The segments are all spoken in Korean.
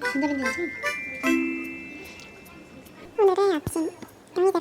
전자레인지는 처음 오늘의 아침 영희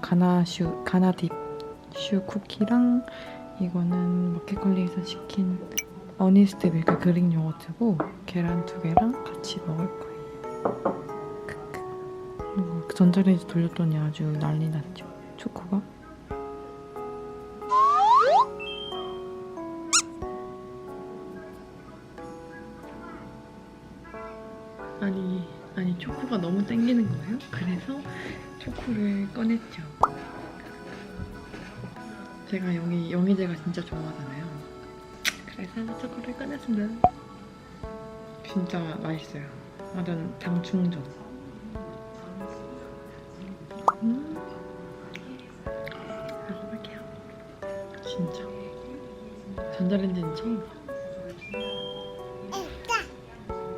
가나슈 가나딥 슈 쿠키랑 이거는 마켓컬리에서 시킨 어니스트 밀크 그릭 요거트고 계란 두 개랑 같이 먹을 거예요. 크크. 이거 그 전자레인지 돌렸더니 아주 난리 났죠. 초코가. 땡기는 거예요. 그래서 초코를 꺼냈죠. 제가 영희 영희제가 진짜 좋아하잖아요. 그래서 초코를 꺼냈습니다. 진짜 맛있어요. 완전 당 충전. 음. 먹어볼게요. 진짜. 전자레인지는 처음 봐.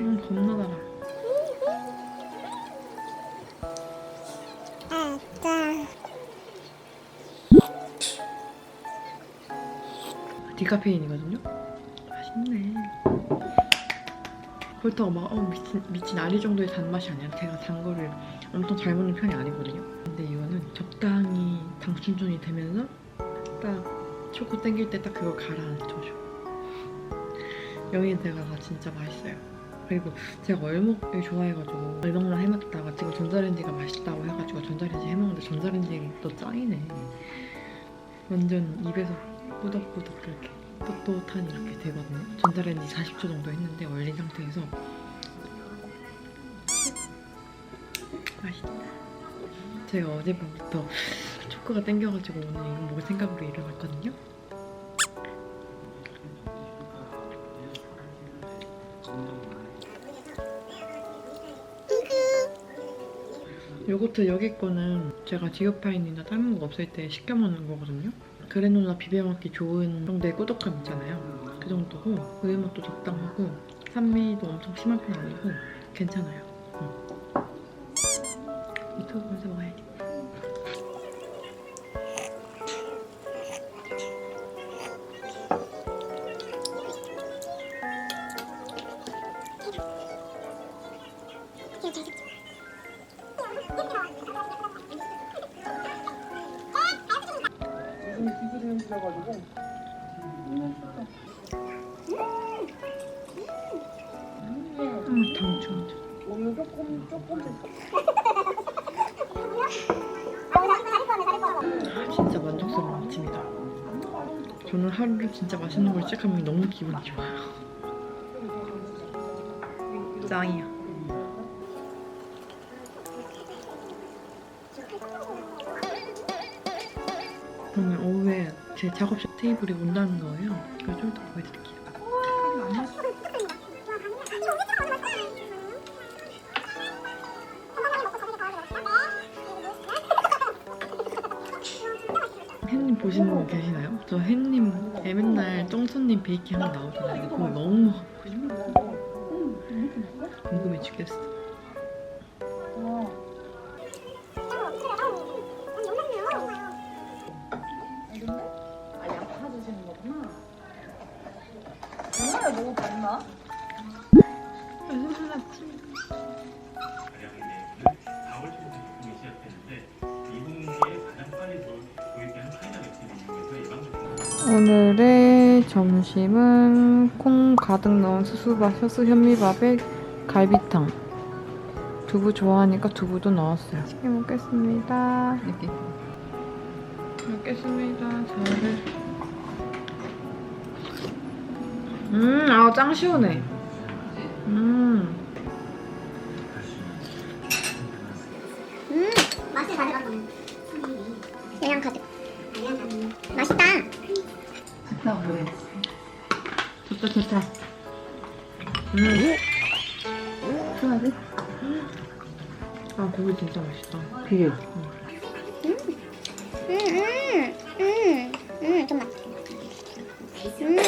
음 겁나 달아. 디카페인이거든요. 맛있네. 그렇다고 막 어, 미친, 미친 아리 정도의 단맛이 아니야. 제가 단 거를 엄청 잘 먹는 편이 아니거든요. 근데 이거는 적당히 당 충전이 되면서 딱 초코 땡길 때 딱 그걸 가라앉혀줘. 영희대가가 진짜 맛있어요. 그리고 제가 얼먹을 좋아해가지고 얼먹만 해먹다가 지금 전자레인지가 맛있다고 해가지고 전자레인지 해먹는데 전자레인지 또 짱이네. 완전 입에서 꾸덕꾸덕 이렇게 떳떳한 이렇게 되거든요. 전자레인지 40초 정도 했는데 얼린 상태에서 맛있다. 제가 어젯밤부터 초코가 땡겨가지고 오늘 이거 먹을 생각으로 일어났거든요. 요거트 여기 거는 제가 디오파인이나 다른 거 없을 때 시켜 먹는 거거든요. 그래놀라 비벼 먹기 좋은 정도의 꾸덕함 있잖아요. 그 정도고 우유 맛도 적당하고 산미도 엄청 심한 편 아니고 괜찮아요. 응. 유튜브 보면서 먹어야 지. 음, 당 충전. 진짜 만족스러운 아침이다. 저는 하루를 진짜 맛있는 걸 시작하면 너무 기분이 좋아요. 짱이야. 오늘 오후에 제 작업실 테이블이 온다는 거예요. 그래서 좀 이따 보여드릴게요. 저 햇님에 맨날 똥손님 베이킹 하나 나오잖아요. 그거 너무. 궁금해 죽겠어. 아, 양파 주시는 오늘의 점심은 콩 가득 넣은 수수밥, 소스 현미밥에 갈비탕. 두부 좋아하니까 두부도 넣었어요. 맛있게 먹겠습니다. 먹겠습니다. 저를. 음, 아, 짱 시원해. 음. 음, 맛을 가져가 좋다 좋다. 음. 좋아하지? 아 고기 진짜 맛있다. 그게 음, 음, 음, 음, 좀 맛. 음,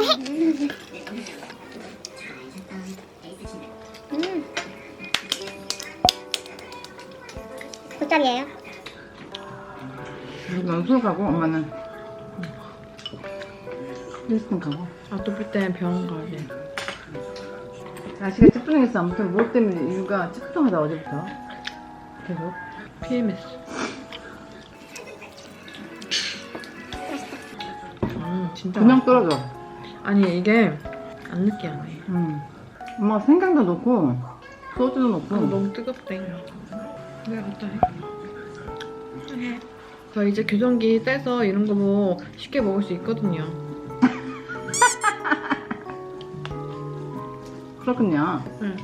음. 음. 돗자리예요. 넌 수업 가고 엄마는 레스팅 가고. 아토피 때문에 병원 가게. 날씨가 찌뿌둥했어. 아무튼 무엇 때문에 이유가 찌뿌둥하다 어제부터. 계속. PMS. 음 진짜. 그냥 맛있다. 떨어져. 아니 이게 안 느끼하네. 음. 엄마가 생강도 넣고 소주도 넣고. 아, 너무 뜨겁대. 내가 갖다 해. 저 이제 교정기 떼서 이런 거 뭐 쉽게 먹을 수 있거든요. 그렇군요. 응.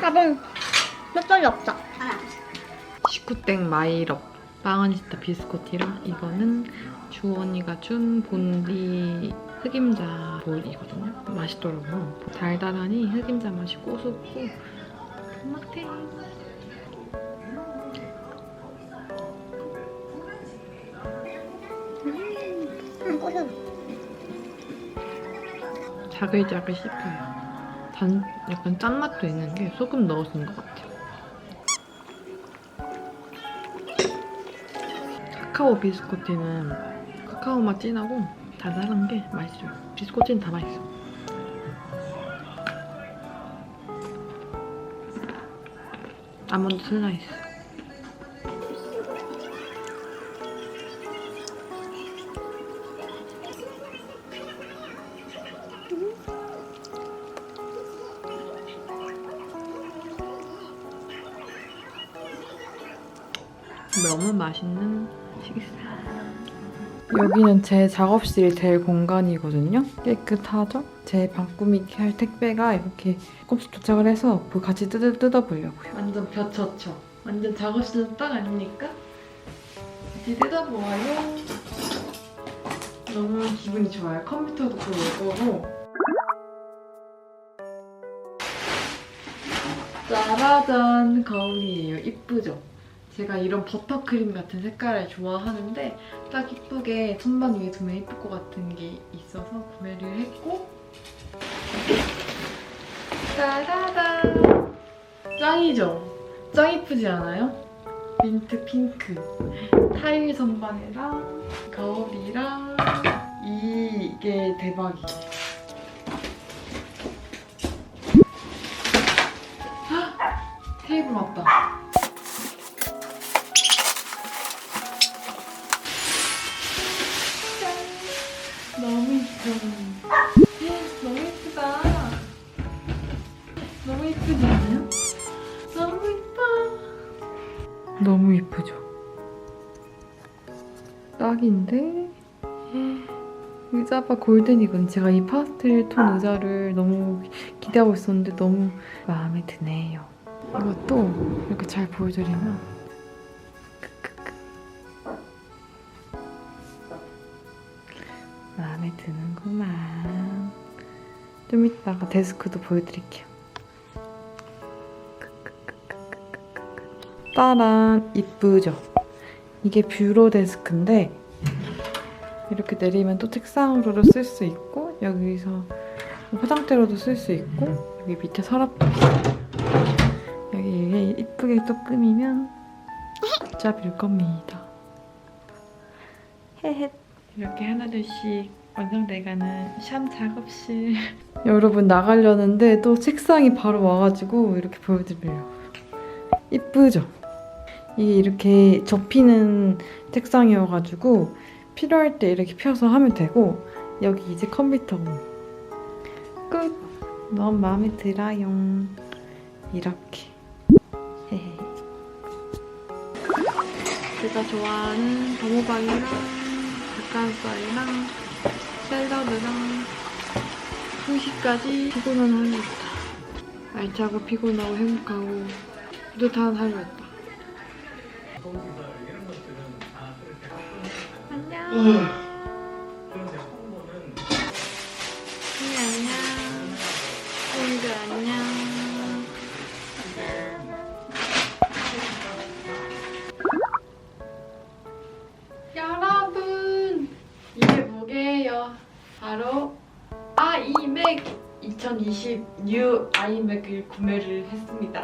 까봉. 몇 없다. 시쿠땡 마이럽 빵언시타 비스코티라 이거는 주원이가 준 본디 흑임자 볼이거든요. 맛있더라고요. 달달하니 흑임자 맛이 고소고 맛해. 음. 자글자글 씹혀요. 단 약간 짠맛도 있는 게 소금 넣어준 것 같아요. 카카오 비스코티는 카카오 맛 진하고 달달한 게 맛있어요. 비스코티는 다 맛있어. 아몬드 슬라이스. 너무 맛있는 식사. 여기는 제 작업실이 될 공간이거든요. 깨끗하죠? 제 방 꾸미기 할 택배가 이렇게 조금씩 도착을 해서 그 같이 뜯어, 뜯어보려고요. 완전 벼쳤죠? 완전 작업실은 딱 아닙니까? 같이 뜯어보아요. 너무 기분이 좋아요. 컴퓨터도 그거고. 짜라잔 거울이에요. 이쁘죠? 제가 이런 버터크림 같은 색깔을 좋아하는데 딱 이쁘게 선반 위에 두면 이쁠 것 같은 게 있어서 구매를 했고 짜라란 짱이죠? 짱 이쁘지 않아요? 민트 핑크 타일 선반이랑 거울이랑 이게 대박이에요 헉! 테이블 왔다 딱인데? 의자가 골든이건 제가 이 파스텔 톤 의자를 너무 기대하고 있었는데 너무 마음에 드네요. 이것도 이렇게 잘 보여드리면 마음에 드는구만. 좀 이따가 데스크도 보여드릴게요. 따란 이쁘죠? 이게 뷰로 데스크인데 이렇게 내리면 또 책상으로도 쓸 수 있고 여기서 화장대로도 쓸 수 있고 여기 밑에 서랍도 있어요. 여기 이쁘게 또 꾸미면 짭일 겁니다. 헤헤 이렇게 하나둘씩 완성돼가는 샴 작업실 여러분 나가려는데 또 책상이 바로 와가지고 이렇게 보여드려요 이쁘죠? 이게 이렇게 접히는 책상이어가지고 필요할 때 이렇게 펴서 하면 되고 여기 이제 컴퓨터고 끝! 너무 마음에 들어요 이렇게. 제가 좋아하는 버무방이랑 닭가슴살이랑 샐러드랑 후식까지 피곤한 하루였다. 알차고 피곤하고 행복하고 뿌듯한 하루였다. 여러분 이게 뭐게요? 바로 아이맥 2020 뉴 아이맥을 구매를 했습니다.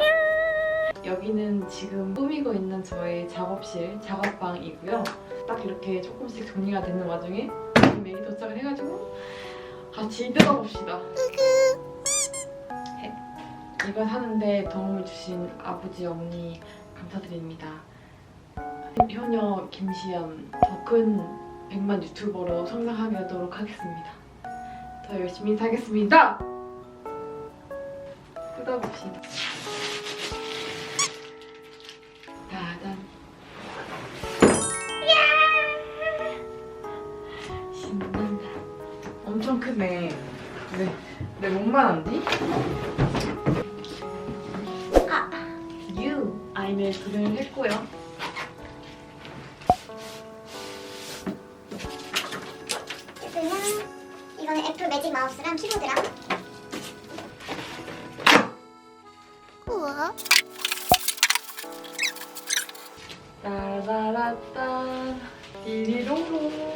여기는 지금 꾸미고 있는 저의 작업실, 작업방이고요. 딱 이렇게 조금씩 정리가 되는 와중에 아이맥이 도착을 해가지고 같이 뜯어봅시다. 해. 이걸 하는데 도움을 주신 아버지, 어머니 감사드립니다. 효녀 김시연 더 큰 100만 유튜버로 성장하게 하도록 하겠습니다. 더 열심히 살겠습니다. 뜯어봅시다. 내 목만 안지? 아, 유 아이를 구매를 했고요. 그냥 이거는 애플 매직 마우스랑 키보드랑 우와 따라라따 디리롱롱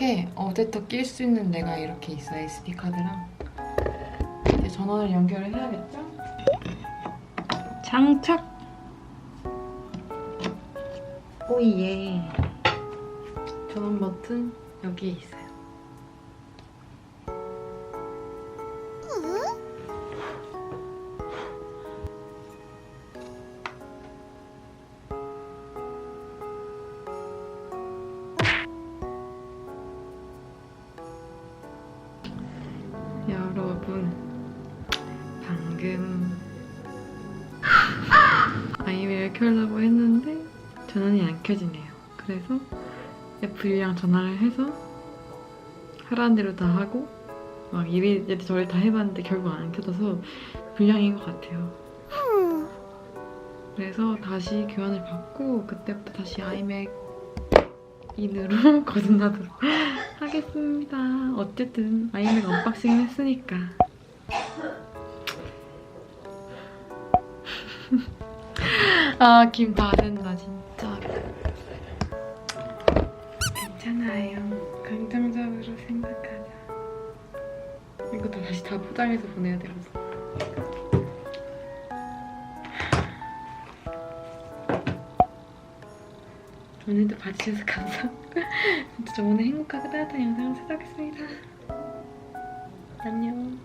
이렇게 어댑터 낄 수 있는 데가 이렇게 있어 SD카드랑. 이제 전원을 연결을 해야겠죠? 장착! 오예 전원 버튼 여기에 있어요 아이맥을 켜려고 했는데 전원이 안 켜지네요. 그래서 애플이랑 전화를 해서 하라는 대로 다 하고 막 이리저리 저리 다 해봤는데 결국 안 켜져서 불량인 것 같아요. 그래서 다시 교환을 받고 그때부터 다시 아이맥 인으로 거듭나도록 하겠습니다. 어쨌든 아이맥 언박싱 했으니까 아, 김 다 된다, 진짜. 괜찮아요. 긍정적으로 생각하자. 다 다시 다 포장해서 보내야 되거든. 오늘도 봐주셔서 감사하고 진짜 저 오늘 행복하고 따뜻한 영상을 찾아오겠습니다. 안녕.